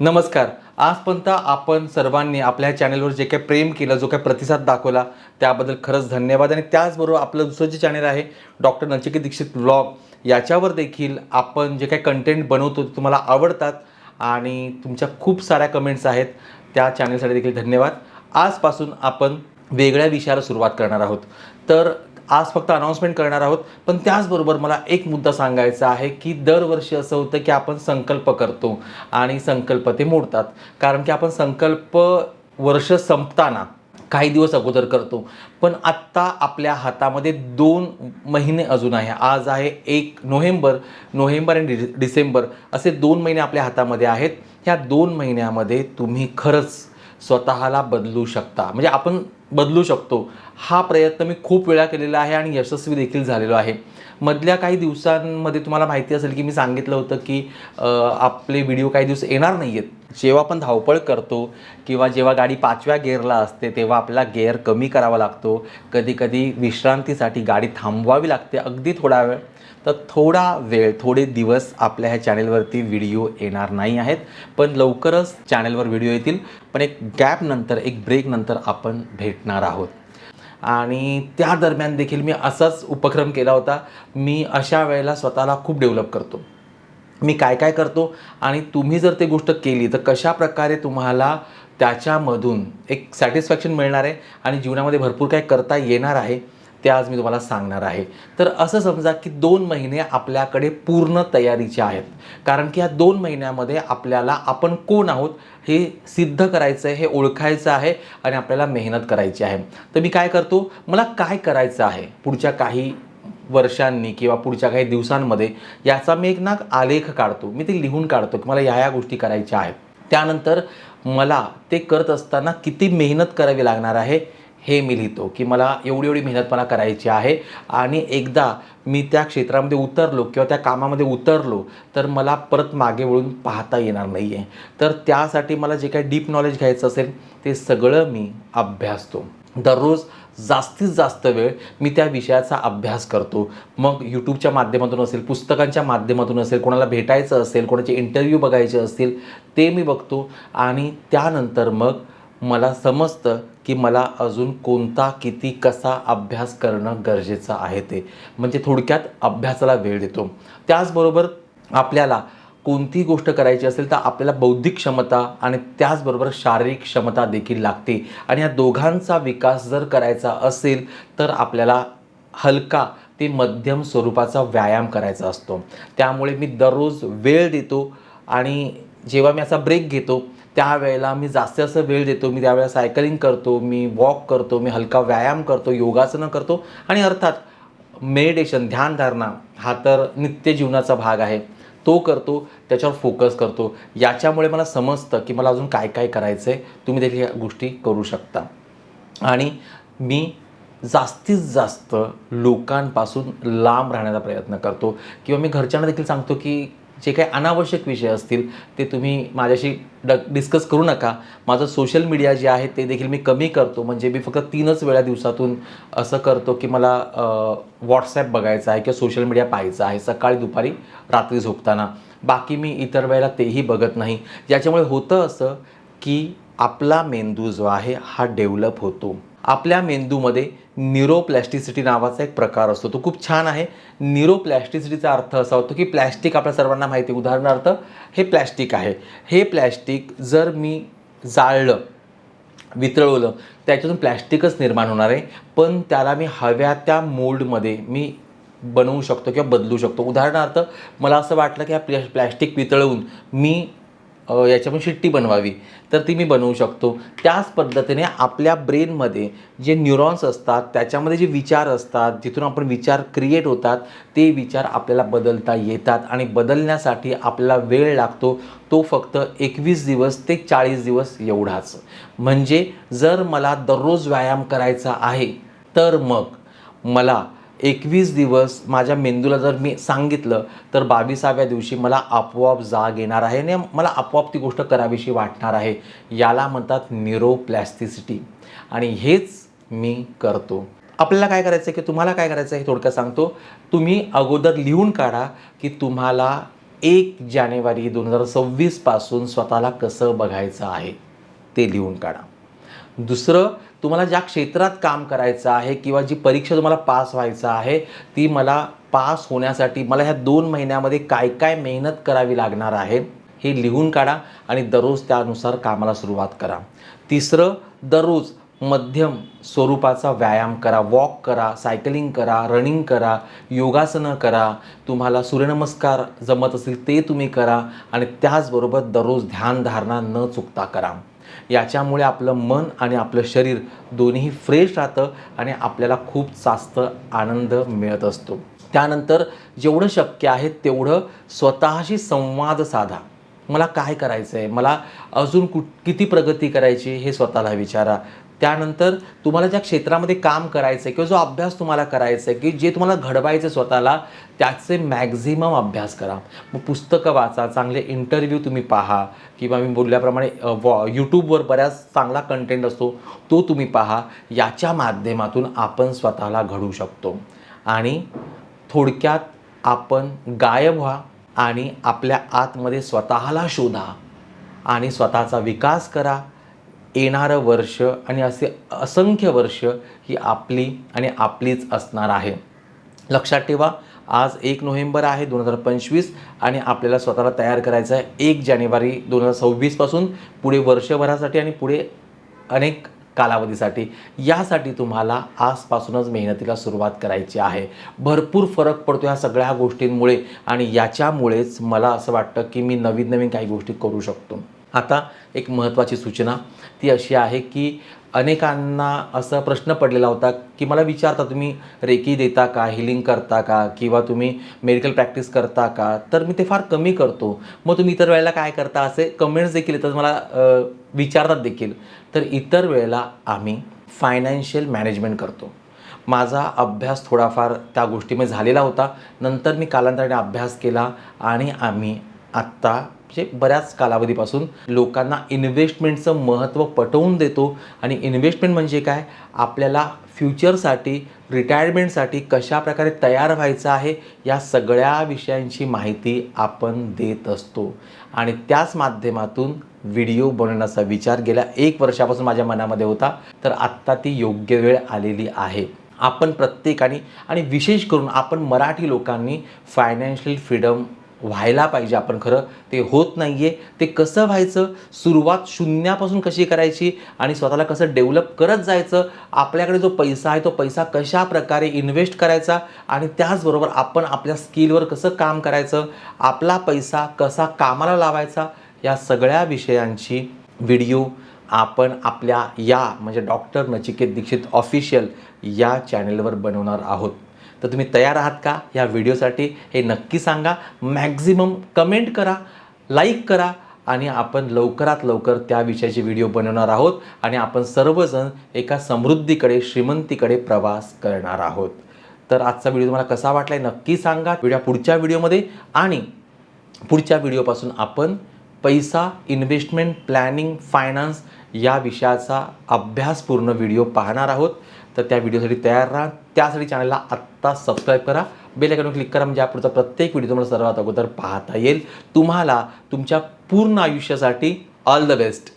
नमस्कार. आजपर्यंत आपण सर्वांनी आपल्या चॅनलवर जे काही प्रेम केलं जो काही प्रतिसाद दाखवला त्याबद्दल खरंच धन्यवाद. आणि त्याचबरोबर आपलं दुसरं जे चॅनल आहे डॉक्टर नचिकेत दीक्षित ब्लॉग याच्यावर देखील आपण जे काही कंटेंट बनवतो ते तुम्हाला आवडतात आणि तुमच्या खूप साऱ्या कमेंट्स आहेत त्या चॅनलसाठी देखील धन्यवाद. आजपासून आपण वेगळ्या विषयाला सुरुवात करणार आहोत. तर आज फक्त अनाऊन्समेंट करणार आहोत. पण त्याचबरोबर मला एक मुद्दा सांगायचा आहे की दरवर्षी असं होतं की आपण संकल्प करतो आणि संकल्प ते मोडतात. कारण की आपण संकल्प वर्ष संपताना काही दिवस अगोदर करतो. पण आत्ता आपल्या हातामध्ये दोन महिने अजून आहे. आज आहे एक नोव्हेंबर नोव्हेंबर आणि डि डिसेंबर असे दोन महिने आपल्या हातामध्ये आहेत. ह्या दोन महिन्यामध्ये तुम्ही खरंच स्वतःला बदलू शकता. म्हणजे आपण बदलू शकतो. हा प्रयत्न मी खूप वेळा केलेला आहे आणि यशस्वी देखील झालेलो आहे. मधल्या काही दिवसांमध्ये तुम्हाला माहिती असेल की मी सांगितलं होतं की आपले व्हिडिओ काही दिवस येणार नाही आहेत जेव्हा आपण धावपळ करतो किंवा जेव्हा गाडी पाचव्या गेअरला असते तेव्हा आपल्याला गेअर कमी करावा लागतो. कधीकधी विश्रांतीसाठी गाडी थांबवावी लागते अगदी थोडा वेळ. तर थोडा वेळ थोडे दिवस आपल्या ह्या चॅनेलवरती व्हिडिओ येणार नाही आहेत. पण लवकरच चॅनेलवर व्हिडिओ येतील. पण एक गॅप नंतर एक ब्रेक नंतर आपण भेटणार आहोत. आणि त्या दरम्यान देखील मी असाच उपक्रम केला होता. मी अशा वेळेला स्वतःला खूप डेव्हलप करतो. मी काय काय करतो आणि तुम्ही जर ते गोष्ट केली तर कशा प्रकारे तुम्हाला त्याच्यामधून एक सॅटिस्फॅक्शन मिळणार आहे आणि जीवनामध्ये भरपूर काय करता येणार आहे? ते आज मी तुम्हाला सांगणार आहे. तर असं समजा की दोन महिने आपल्याकडे पूर्ण तयारीचे आहेत. कारण की या दोन महिन्यामध्ये आपल्याला आपण कोण आहोत हे सिद्ध करायचं आहे हे ओळखायचं आहे आणि आपल्याला मेहनत करायची आहे. तर मी काय करतो? मला काय करायचं आहे पुढच्या काही वर्षांनी किंवा पुढच्या काही दिवसांमध्ये याचा मी एक ना आलेख काढतो. मी ते लिहून काढतो की मला ह्या ह्या गोष्टी करायच्या आहेत. त्यानंतर मला ते करत असताना किती मेहनत करावी लागणार आहे? हे मी लिहितो की मला एवढी एवढी मेहनत मला करायची आहे आणि एकदा मी त्या क्षेत्रामध्ये उतरलो किंवा त्या कामामध्ये उतरलो तर मला परत मागे वळून पाहता येणार नाही आहे तर त्यासाठी मला जे काही डीप नॉलेज घ्यायचं असेल ते सगळं मी अभ्यासतो. दररोज जास्तीत जास्त वेळ मी त्या विषयाचा अभ्यास करतो. मग यूट्यूबच्या माध्यमातून असेल पुस्तकांच्या माध्यमातून असेल कोणाला भेटायचं असेल कोणाचे इंटरव्ह्यू बघायचे असतील ते मी बघतो आणि त्यानंतर मग मला समजतं की मला अजून कोणता किती कसा अभ्यास करणं गरजेचं आहे ते. म्हणजे थोडक्यात अभ्यासाला वेळ देतो. त्याचबरोबर आपल्याला कोणती गोष्ट करायची असेल तर आपल्याला बौद्धिक क्षमता आणि त्याचबरोबर शारीरिक क्षमता देखील लागते. आणि या दोघांचा विकास जर करायचा असेल तर आपल्याला हलका ते मध्यम स्वरूपाचा व्यायाम करायचा असतो. त्यामुळे मी दररोज वेळ देतो आणि जेव्हा मी असा ब्रेक घेतो त्यावेळेला मी जास्त जास्त वेळ देतो मी त्यावेळेला सायकलिंग करतो मी वॉक करतो मी हलका व्यायाम करतो योगासनं करतो आणि अर्थात मेडिटेशन ध्यानधारणा हा तर नित्य जीवनाचा भाग आहे. तो करतो त्याच्यावर फोकस करतो. याच्यामुळे मला समजतं की मला अजून काय काय करायचं आहे तुम्ही देखील ह्या गोष्टी करू शकता. आणि मी जास्तीत जास्त लोकांपासून लांब राहण्याचा प्रयत्न करतो. किंवा मी घरच्यांना देखील सांगतो की जे काही अनावश्यक विषय असतील ते तुम्ही माझ्याशी ड डिस्कस करू नका. माझं सोशल मीडिया जे आहे ते देखील मी कमी करतो. म्हणजे मी फक्त तीनच वेळा दिवसातून असं करतो की मला व्हॉट्सॲप बघायचा आहे किंवा सोशल मीडिया पाहायचा आहे सकाळी दुपारी रात्री झोपताना. बाकी मी इतर वेळेला तेही बघत नाही. ज्याच्यामुळे होतं असं की आपला मेंदू जो आहे हा डेव्हलप होतो. आपल्या मेंदूमध्ये न्यूरोप्लॅस्टिसिटी नावाचा एक प्रकार असतो. तो खूप छान आहे. न्यूरोप्लॅस्टिसिटीचा अर्थ असा होतो की प्लॅस्टिक आपल्या सर्वांना माहिती आहे. उदाहरणार्थ हे प्लॅस्टिक आहे. हे प्लॅस्टिक जर मी जाळलं वितळवलं त्याच्यातून प्लॅस्टिकच निर्माण होणार आहे. पण त्याला मी हव्या त्या मोल्डमध्ये मी बनवू शकतो किंवा बदलू शकतो. उदाहरणार्थ मला असं वाटलं की हा प्लॅ प्लॅस्टिक वितळवून मी याच्यामध्ये शिट्टी बनवावी. तर ती मी बनवू शकतो. त्याच पद्धतीने आपल्या ब्रेनमध्ये जे न्यूरॉन्स असतात त्याच्यामध्ये जे विचार असतात जिथून आपण विचार क्रिएट होतात ते विचार आपल्याला बदलता येतात आणि बदलण्यासाठी आपल्याला वेळ लागतो. तो फक्त एकवीस दिवस ते चाळीस दिवस एवढाच. म्हणजे जर मला दररोज व्यायाम करायचा आहे तर मग मला एकवीस दिवस माझ्या मेंदूला जर मी सांगितलं तर बावीसाव्या दिवशी मला आपोआप जाग येणार आहे आणि मला आपोआप ती गोष्ट करावीशी वाटणार आहे. याला म्हणतात न्यूरोप्लॅस्टिसिटी. आणि हेच मी करतो. आपल्याला काय करायचं आहे की तुम्हाला काय करायचं आहे हे थोडक्यात सांगतो. तुम्ही अगोदर लिहून काढा की तुम्हाला एक जानेवारी दोन हजार सव्वीसपासून स्वतःला कसं बघायचं आहे ते लिहून काढा. दुसरं तुम्हाला ज्या क्षेत्रात काम करायचं आहे किंवा जी परीक्षा तुम्हाला पास व्हायचं आहे ती मला पास होण्यासाठी मला ह्या दोन महिन्यामध्ये काय काय मेहनत करावी लागणार आहे हे लिहून काढा आणि दररोज त्यानुसार कामाला सुरुवात करा. तिसरं दररोज मध्यम स्वरूपाचा व्यायाम करा वॉक करा सायकलिंग करा रनिंग करा योगासनं करा तुम्हाला सूर्यनमस्कार जमत असेल ते तुम्ही करा आणि त्याचबरोबर दररोज ध्यानधारणा न चुकता करा. याच्यामुळे आपलं मन आणि आपलं शरीर दोन्ही फ्रेश राहतं आणि आपल्याला खूप जास्त आनंद मिळत असतो. त्यानंतर जेवढं शक्य आहे तेवढं स्वतःशी संवाद साधा. मला काय करायचं आहे मला अजून कुठ किती प्रगती करायची हे स्वतःला विचारा. त्यानंतर तुम्हाला ज्या क्षेत्रामध्ये काम करायचं आहे किंवा जो अभ्यास तुम्हाला करायचा आहे की जे तुम्हाला घडवायचं आहे स्वतःला त्याचे मॅक्झिमम अभ्यास करा. मग पुस्तकं वाचा चांगले इंटरव्ह्यू तुम्ही पहा किंवा मी बोलल्याप्रमाणे वॉ यूट्यूबवर बऱ्याच चांगला कंटेंट असतो तो तुम्ही पहा. याच्या माध्यमातून आपण स्वतःला घडू शकतो. आणि थोडक्यात आपण गायब व्हा आणि आपल्या आतमध्ये स्वतःला शोधा आणि स्वतःचा विकास करा. येणारं वर्ष आणि असे असंख्य वर्ष ही आपली आणि आपलीच असणार आहे. लक्षात ठेवा आज एक नोव्हेंबर आहे दोन हजार पंचवीस आणि आपल्याला स्वतःला तयार करायचं आहे एक जानेवारी दोन हजार सव्वीसपासून पुढे वर्षभरासाठी आणि पुढे अनेक कालावधीसाठी. यासाठी तुम्हाला आजपासूनच मेहनतीला सुरुवात करायची आहे. भरपूर फरक पडतो ह्या सगळ्या गोष्टींमुळे आणि याच्यामुळेच मला असं वाटतं की मी नवीन नवीन काही गोष्टी करू शकतो. आता एक महत्त्वाची सूचना. ती अशी आहे की अनेकांना असा प्रश्न पडलेला होता की मला विचारता तुम्ही रेकी देता का हिलिंग करता का किंवा तुम्ही मेडिकल प्रॅक्टिस करता का? तर मी ते फार कमी करतो. मग तुम्ही इतर वेळेला काय करता? असे कमेंट्स देखील येतात. मला विचारतात देखील. तर इतर वेळेला आम्ही फायनान्शियल मॅनेजमेंट करतो. माझा अभ्यास थोडाफार त्या गोष्टीमध्ये झालेला होता. नंतर मी कालांतराने अभ्यास केला आणि आम्ही आत्ता म्हणजे बऱ्याच कालावधीपासून लोकांना इन्व्हेस्टमेंटचं महत्त्व पटवून देतो. आणि इन्व्हेस्टमेंट म्हणजे काय? आपल्याला फ्युचरसाठी रिटायरमेंटसाठी कशा प्रकारे तयार व्हायचं आहे या सगळ्या विषयांची माहिती आपण देत असतो. आणि त्याच माध्यमातून व्हिडिओ बनवण्याचा विचार गेल्या एक वर्षापासून माझ्या मनामध्ये होता. तर आत्ता ती योग्य वेळ आलेली आहे. आपण प्रत्येकाने आणि विशेष करून आपण मराठी लोकांनी फायनान्शियल फ्रीडम व्हायला पाहिजे आपण खरं. ते होत नाही आहे ते कसं व्हायचं? सुरुवात शून्यापासून कशी करायची? आणि स्वतःला कसं डेव्हलप करत जायचं? आपल्याकडे जो पैसा आहे तो पैसा कशा प्रकारे इन्व्हेस्ट करायचा? आणि त्याचबरोबर आपण आपल्या स्किलवर कसं काम करायचं? आपला पैसा कसा कामाला लावायचा? या सगळ्या विषयांची व्हिडिओ आपण आपल्या या म्हणजे डॉक्टर नचिकेत दीक्षित ऑफिशियल या चॅनेलवर बनवणार आहोत. तर तुम्ही तयार आहात का या व्हिडिओसाठी हे नक्की सांगा. मॅक्झिमम कमेंट करा लाईक करा आणि आपण लवकरात लवकर त्या विषयाचे व्हिडिओ बनवणार आहोत आणि आपण सर्वजण एका समृद्धीकडे श्रीमंतीकडे प्रवास करणार आहोत. तर आजचा व्हिडिओ तुम्हाला कसा वाटला नक्की सांगा. व्हिडिओ पुढच्या व्हिडिओमध्ये आणि पुढच्या व्हिडिओपासून आपण पैसा इन्व्हेस्टमेंट प्लॅनिंग फायनान्स या विषयाचा अभ्यासपूर्ण व्हिडिओ पाहणार आहोत. तर त्या व्हिडिओसाठी तयार राहा. त्यासाठी चॅनलला आत्ता सबस्क्राईब करा. बेल क्लिक करा म्हणजे पुढचा प्रत्येक व्हिडिओ तुम्हाला सर्वात अगोदर पाहता येईल. तुम्हाला तुमच्या पूर्ण आयुष्यासाठी ऑल द बेस्ट